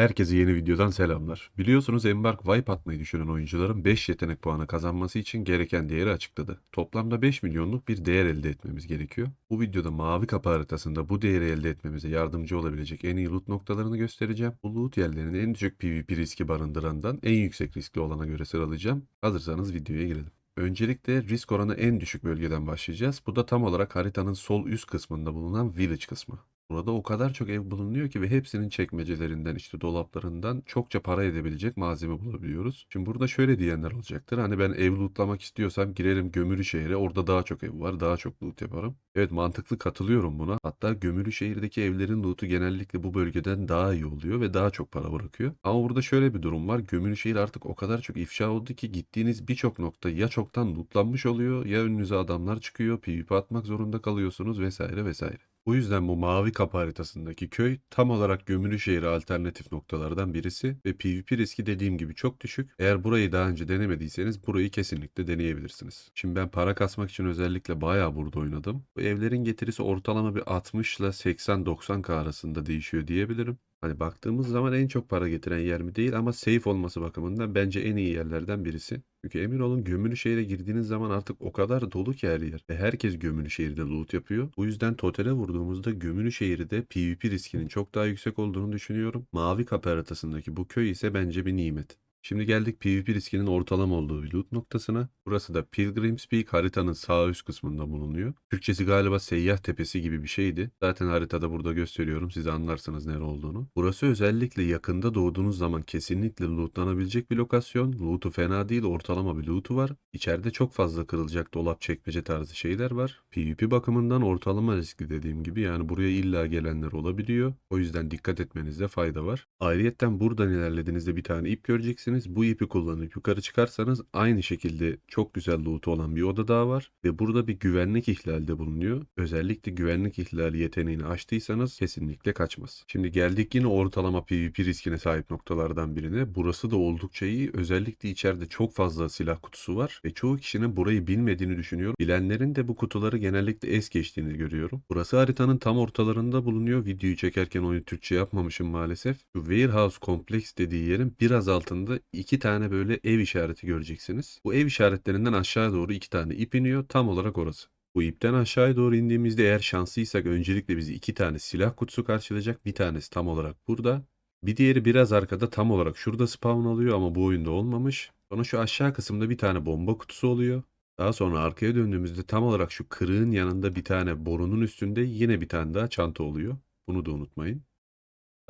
Herkese yeni videodan selamlar. Biliyorsunuz Embark Vibe atmayı düşünen oyuncuların 5 yetenek puanı kazanması için gereken değeri açıkladı. Toplamda 5 milyonluk bir değer elde etmemiz gerekiyor. Bu videoda mavi kapı haritasında bu değeri elde etmemize yardımcı olabilecek en iyi loot noktalarını göstereceğim. Bu loot yerlerini en düşük PvP riski barındırandan en yüksek riskli olana göre sıralayacağım. Hazırsanız videoya girelim. Öncelikle risk oranı en düşük bölgeden başlayacağız. Bu da tam olarak haritanın sol üst kısmında bulunan Village kısmı. Burada o kadar çok ev bulunuyor ki ve hepsinin çekmecelerinden işte dolaplarından çokça para edebilecek malzeme bulabiliyoruz. Şimdi burada şöyle diyenler olacaktır. Hani ben ev lootlamak istiyorsam girerim Gömülü şehre orada daha çok ev var daha çok loot yaparım. Evet mantıklı katılıyorum buna. Hatta Gömülü şehirdeki evlerin lootu genellikle bu bölgeden daha iyi oluyor ve daha çok para bırakıyor. Ama burada şöyle bir durum var. Gömülü şehir artık o kadar çok ifşa oldu ki gittiğiniz birçok nokta ya çoktan lootlanmış oluyor ya önünüze adamlar çıkıyor. PvP atmak zorunda kalıyorsunuz vesaire vesaire. Bu yüzden bu mavi kapı haritasındaki köy tam olarak gömülü şehri alternatif noktalardan birisi ve PvP riski dediğim gibi çok düşük. Eğer burayı daha önce denemediyseniz burayı kesinlikle deneyebilirsiniz. Şimdi ben para kasmak için özellikle bayağı burada oynadım. Evlerin getirisi ortalama bir 60 ile 80-90k arasında değişiyor diyebilirim. Hani baktığımız zaman en çok para getiren yer mi değil ama safe olması bakımından bence en iyi yerlerden birisi. Çünkü emin olun gömülü şehre girdiğiniz zaman artık o kadar dolu ki her yer. Ve herkes gömülü şehirde loot yapıyor. Bu yüzden totale vurduğumuzda gömülü şehirde PvP riskinin çok daha yüksek olduğunu düşünüyorum. Mavi kapı haritasındaki bu köy ise bence bir nimet. Şimdi geldik PvP riskinin ortalama olduğu bir loot noktasına. Burası da Pilgrim's Peak haritanın sağ üst kısmında bulunuyor. Türkçesi galiba Seyyah Tepesi gibi bir şeydi. Zaten haritada burada gösteriyorum siz anlarsınız nere olduğunu. Burası özellikle yakında doğduğunuz zaman kesinlikle lootlanabilecek bir lokasyon. Loot'u fena değil ortalama bir loot'u var. İçeride çok fazla kırılacak dolap çekmece tarzı şeyler var. PvP bakımından ortalama riskli dediğim gibi yani buraya illa gelenler olabiliyor. O yüzden dikkat etmenizde fayda var. Ayrıyetten buradan ilerlediğinizde bir tane ip göreceksiniz. Bu ipi kullanıp yukarı çıkarsanız aynı şekilde çok güzel loot olan bir oda daha var. Ve burada bir güvenlik ihlalde bulunuyor. Özellikle güvenlik ihlali yeteneğini açtıysanız kesinlikle kaçmaz. Şimdi geldik yine ortalama PvP riskine sahip noktalardan birine. Burası da oldukça iyi. Özellikle içeride çok fazla silah kutusu var. Ve çoğu kişinin burayı bilmediğini düşünüyorum. Bilenlerin de bu kutuları genellikle es geçtiğini görüyorum. Burası haritanın tam ortalarında bulunuyor. Videoyu çekerken oyunu Türkçe yapmamışım maalesef. Şu Warehouse Complex dediği yerin biraz altında iki tane böyle ev işareti göreceksiniz. Bu ev işaretlerinden aşağı doğru iki tane ip iniyor. Tam olarak orası. Bu ipten aşağıya doğru indiğimizde eğer şanslıysak öncelikle bizi iki tane silah kutusu karşılayacak. Bir tanesi tam olarak burada. Bir diğeri biraz arkada tam olarak şurada spawn alıyor ama bu oyunda olmamış. Sonra şu aşağı kısımda bir tane bomba kutusu oluyor. Daha sonra arkaya döndüğümüzde tam olarak şu kırığın yanında bir tane borunun üstünde yine bir tane daha çanta oluyor. Bunu da unutmayın.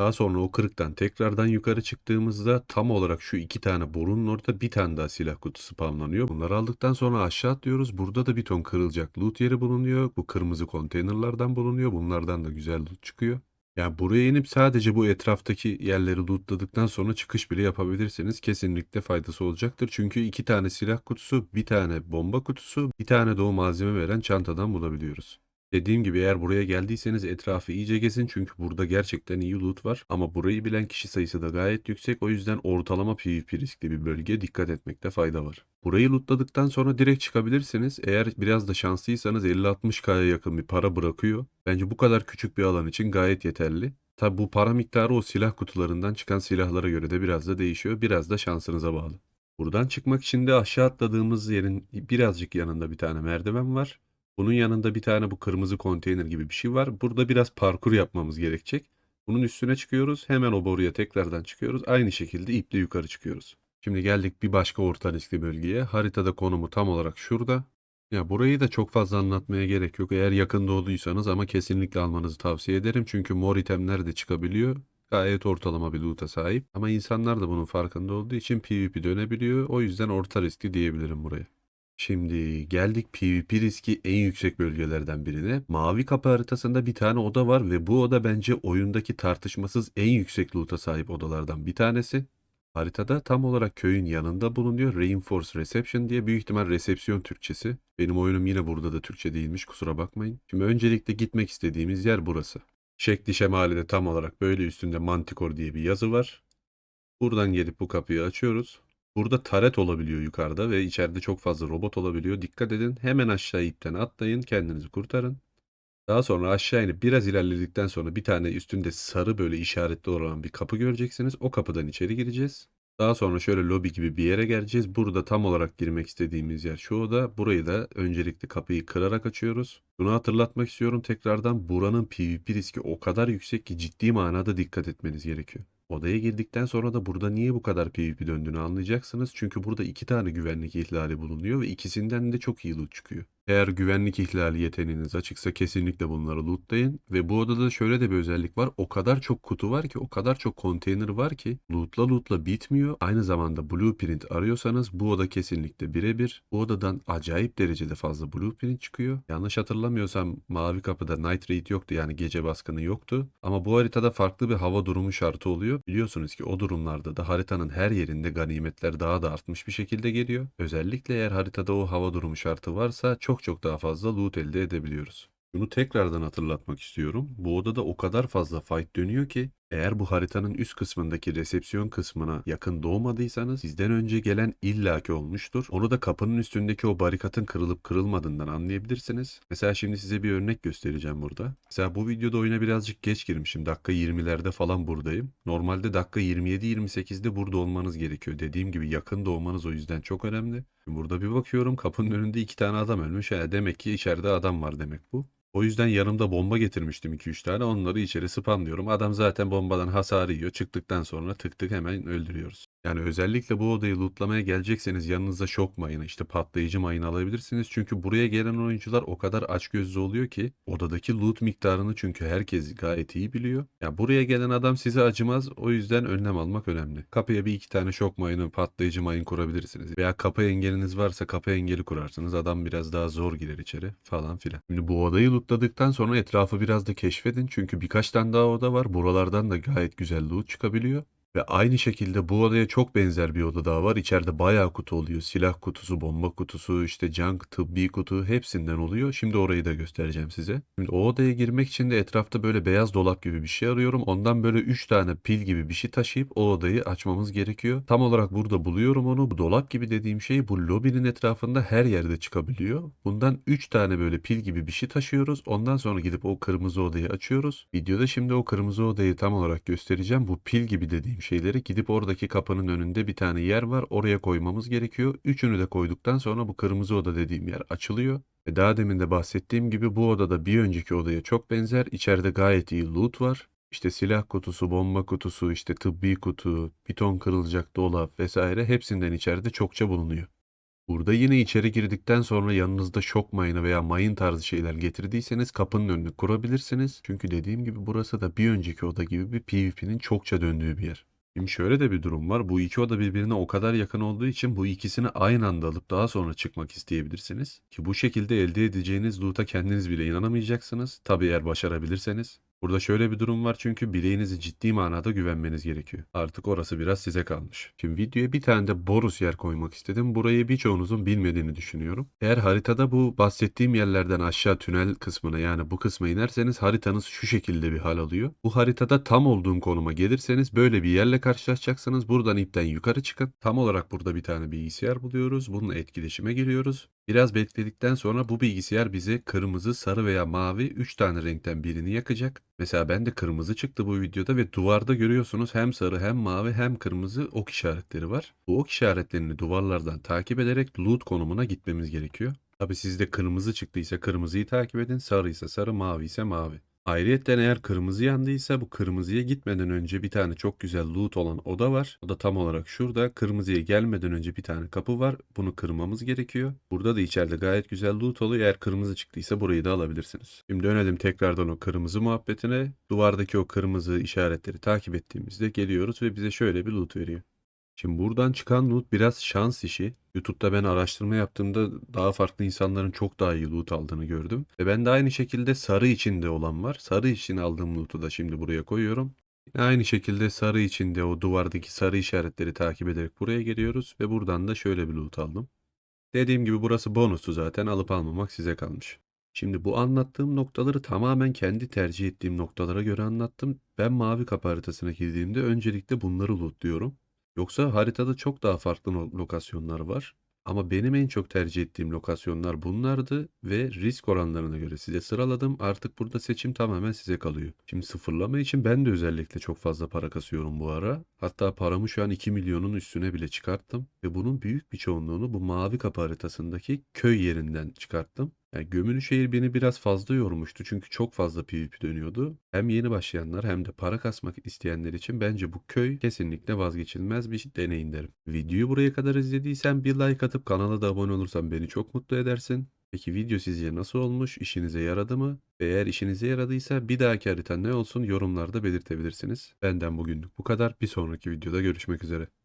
Daha sonra o kırıktan tekrardan yukarı çıktığımızda tam olarak şu iki tane borunun orada bir tane daha silah kutusu spamlanıyor. Bunları aldıktan sonra aşağı atlıyoruz. Burada da bir ton kırılacak loot yeri bulunuyor. Bu kırmızı konteynerlardan bulunuyor. Bunlardan da güzel loot çıkıyor. Yani buraya inip sadece bu etraftaki yerleri lootladıktan sonra çıkış bile yapabilirsiniz. Kesinlikle faydası olacaktır. Çünkü iki tane silah kutusu, bir tane bomba kutusu, bir tane de o malzeme veren çantadan bulabiliyoruz. Dediğim gibi eğer buraya geldiyseniz etrafı iyice gezin çünkü burada gerçekten iyi loot var. Ama burayı bilen kişi sayısı da gayet yüksek. O yüzden ortalama PvP riskli bir bölgeye dikkat etmekte fayda var. Burayı lootladıktan sonra direkt çıkabilirsiniz. Eğer biraz da şanslıysanız 50-60k'ya yakın bir para bırakıyor. Bence bu kadar küçük bir alan için gayet yeterli. Tabi bu para miktarı o silah kutularından çıkan silahlara göre de biraz da değişiyor. Biraz da şansınıza bağlı. Buradan çıkmak için de aşağı atladığımız yerin birazcık yanında bir tane merdiven var. Bunun yanında bir tane bu kırmızı konteyner gibi bir şey var. Burada biraz parkur yapmamız gerekecek. Bunun üstüne çıkıyoruz. Hemen o boruya tekrardan çıkıyoruz. Aynı şekilde iple yukarı çıkıyoruz. Şimdi geldik bir başka orta riskli bölgeye. Haritada konumu tam olarak şurada. Ya burayı da çok fazla anlatmaya gerek yok. Eğer yakında olduysanız ama kesinlikle almanızı tavsiye ederim. Çünkü mor itemler de çıkabiliyor. Gayet ortalama bir loot'a sahip. Ama insanlar da bunun farkında olduğu için PvP dönebiliyor. O yüzden orta riskli diyebilirim buraya. Şimdi geldik PvP riski en yüksek bölgelerden birine. Mavi kapı haritasında bir tane oda var ve bu oda bence oyundaki tartışmasız en yüksek loot'a sahip odalardan bir tanesi. Haritada tam olarak köyün yanında bulunuyor. Reinforce Reception diye büyük ihtimal resepsiyon Türkçesi. Benim oyunum yine burada da Türkçe değilmiş kusura bakmayın. Şimdi öncelikle gitmek istediğimiz yer burası. Şekli şemali de tam olarak böyle üstünde Manticore diye bir yazı var. Buradan gelip bu kapıyı açıyoruz. Burada taret olabiliyor yukarıda ve içeride çok fazla robot olabiliyor. Dikkat edin. Hemen aşağı ipten atlayın. Kendinizi kurtarın. Daha sonra aşağı inip biraz ilerledikten sonra bir tane üstünde sarı böyle işaretli olan bir kapı göreceksiniz. O kapıdan içeri gireceğiz. Daha sonra şöyle lobi gibi bir yere geleceğiz. Burada tam olarak girmek istediğimiz yer şu oda. Burayı da öncelikle kapıyı kırarak açıyoruz. Bunu hatırlatmak istiyorum tekrardan. Buranın PvP riski o kadar yüksek ki ciddi manada dikkat etmeniz gerekiyor. Odaya girdikten sonra da burada niye bu kadar PvP döndüğünü anlayacaksınız. Çünkü burada iki tane güvenlik ihlali bulunuyor ve ikisinden de çok iyi loot çıkıyor. Eğer güvenlik ihlali yeteneğiniz açıksa kesinlikle bunları lootlayın. Ve bu odada şöyle de bir özellik var. O kadar çok kutu var ki, o kadar çok konteyner var ki lootla lootla bitmiyor. Aynı zamanda blueprint arıyorsanız bu oda kesinlikle birebir. Bu odadan acayip derecede fazla blueprint çıkıyor. Yanlış hatırlamıyorsam mavi kapıda night raid yoktu yani gece baskını yoktu. Ama bu haritada farklı bir hava durumu şartı oluyor. Biliyorsunuz ki o durumlarda da haritanın her yerinde ganimetler daha da artmış bir şekilde geliyor. Özellikle eğer haritada o hava durumu şartı varsa çok çok daha fazla loot elde edebiliyoruz. Bunu tekrardan hatırlatmak istiyorum. Bu odada o kadar fazla fight dönüyor ki eğer bu haritanın üst kısmındaki resepsiyon kısmına yakın doğmadıysanız sizden önce gelen illaki olmuştur. Onu da kapının üstündeki o barikatın kırılıp kırılmadığından anlayabilirsiniz. Mesela şimdi size bir örnek göstereceğim burada. Mesela bu videoda oyuna birazcık geç girmişim. Dakika 20'lerde falan buradayım. Normalde dakika 27-28'de burada olmanız gerekiyor. Dediğim gibi yakın doğmanız o yüzden çok önemli. Burada bir bakıyorum kapının önünde iki tane adam ölmüş. Yani demek ki içeride adam var demek bu. O yüzden yanımda bomba getirmiştim 2-3 tane. Onları içeri spamlıyorum. Adam zaten bombadan hasarı yiyor. Çıktıktan sonra tık tık hemen öldürüyoruz. Yani özellikle bu odayı lootlamaya gelecekseniz yanınıza şok mayını işte patlayıcı mayın alabilirsiniz. Çünkü buraya gelen oyuncular o kadar açgözlü oluyor ki odadaki loot miktarını çünkü herkes gayet iyi biliyor. Ya buraya gelen adam size acımaz. O yüzden önlem almak önemli. Kapıya bir iki tane şok mayını, patlayıcı mayın kurabilirsiniz. Veya kapı engeliniz varsa kapı engeli kurarsınız. Adam biraz daha zor girer içeri falan filan. Şimdi bu odayı lootladıktan sonra etrafı biraz da keşfedin. Çünkü birkaç tane daha oda var. Buralardan da gayet güzel loot çıkabiliyor. Ve aynı şekilde bu odaya çok benzer bir oda daha var. İçeride bayağı kutu oluyor. Silah kutusu, bomba kutusu, işte junk, tıbbi kutu hepsinden oluyor. Şimdi orayı da göstereceğim size. Şimdi o odaya girmek için de etrafta böyle beyaz dolap gibi bir şey arıyorum. Ondan böyle 3 tane pil gibi bir şey taşıyıp o odayı açmamız gerekiyor. Tam olarak burada buluyorum onu. Bu dolap gibi dediğim şey bu lobinin etrafında her yerde çıkabiliyor. Bundan 3 tane böyle pil gibi bir şey taşıyoruz. Ondan sonra gidip o kırmızı odayı açıyoruz. Videoda şimdi o kırmızı odayı tam olarak göstereceğim. Bu pil gibi dediğim şeyleri gidip oradaki kapının önünde bir tane yer var. Oraya koymamız gerekiyor. Üçünü de koyduktan sonra bu kırmızı oda dediğim yer açılıyor. Ve daha demin de bahsettiğim gibi bu odada bir önceki odaya çok benzer. İçeride gayet iyi loot var. İşte silah kutusu, bomba kutusu, işte tıbbi kutu, bir ton kırılacak dolap vesaire hepsinden içeride çokça bulunuyor. Burada yine içeri girdikten sonra yanınızda şok mayını veya mayın tarzı şeyler getirdiyseniz kapının önünü kurabilirsiniz. Çünkü dediğim gibi burası da bir önceki oda gibi bir PvP'nin çokça döndüğü bir yer. Şimdi şöyle de bir durum var. Bu iki oda birbirine o kadar yakın olduğu için bu ikisini aynı anda alıp daha sonra çıkmak isteyebilirsiniz. Ki bu şekilde elde edeceğiniz loot'a kendiniz bile inanamayacaksınız. Tabi eğer başarabilirseniz. Burada şöyle bir durum var çünkü bileğinizi ciddi manada güvenmeniz gerekiyor. Artık orası biraz size kalmış. Şimdi videoya bir tane de Borus yer koymak istedim. Burayı birçoğunuzun bilmediğini düşünüyorum. Eğer haritada bu bahsettiğim yerlerden aşağı tünel kısmına yani bu kısma inerseniz haritanız şu şekilde bir hal alıyor. Bu haritada tam olduğum konuma gelirseniz böyle bir yerle karşılaşacaksınız. Buradan ipten yukarı çıkın. Tam olarak burada bir tane bilgisayar buluyoruz. Bununla etkileşime giriyoruz. Biraz bekledikten sonra bu bilgisayar bize kırmızı, sarı veya mavi 3 tane renkten birini yakacak. Mesela ben de kırmızı çıktı bu videoda ve duvarda görüyorsunuz hem sarı hem mavi hem kırmızı ok işaretleri var. Bu ok işaretlerini duvarlardan takip ederek loot konumuna gitmemiz gerekiyor. Tabi sizde kırmızı çıktıysa kırmızıyı takip edin, sarıysa sarı, mavi ise mavi. Ayrıyetten eğer kırmızı yandıysa bu kırmızıya gitmeden önce bir tane çok güzel loot olan oda var. O da tam olarak şurada. Kırmızıya gelmeden önce bir tane kapı var. Bunu kırmamız gerekiyor. Burada da içeride gayet güzel loot oluyor. Eğer kırmızı çıktıysa burayı da alabilirsiniz. Şimdi dönelim tekrardan o kırmızı muhabbetine. Duvardaki o kırmızı işaretleri takip ettiğimizde geliyoruz ve bize şöyle bir loot veriyor. Şimdi buradan çıkan loot biraz şans işi. YouTube'da ben araştırma yaptığımda daha farklı insanların çok daha iyi loot aldığını gördüm. Ve ben de aynı şekilde sarı içinde olan var. Sarı için aldığım loot'u da şimdi buraya koyuyorum. Yine aynı şekilde sarı içinde o duvardaki sarı işaretleri takip ederek buraya geliyoruz. Ve buradan da şöyle bir loot aldım. Dediğim gibi burası bonustu zaten alıp almamak size kalmış. Şimdi bu anlattığım noktaları tamamen kendi tercih ettiğim noktalara göre anlattım. Ben mavi kapı haritasına girdiğimde öncelikle bunları lootluyorum. Yoksa haritada çok daha farklı lokasyonlar var. Ama benim en çok tercih ettiğim lokasyonlar bunlardı ve risk oranlarına göre size sıraladım. Artık burada seçim tamamen size kalıyor. Şimdi sıfırlama için ben de özellikle çok fazla para kasıyorum bu ara. Hatta paramı şu an 2 milyonun üstüne bile çıkarttım. Ve bunun büyük bir çoğunluğunu bu mavi kapı haritasındaki köy yerinden çıkarttım. Yani Gömülü şehir beni biraz fazla yormuştu çünkü çok fazla PvP dönüyordu. Hem yeni başlayanlar hem de para kasmak isteyenler için bence bu köy kesinlikle vazgeçilmez bir deneyim derim. Videoyu buraya kadar izlediysen bir like atıp kanala da abone olursan beni çok mutlu edersin. Peki video sizce nasıl olmuş? İşinize yaradı mı? Eğer işinize yaradıysa bir dahaki harita ne olsun yorumlarda belirtebilirsiniz. Benden bugünlük bu kadar. Bir sonraki videoda görüşmek üzere.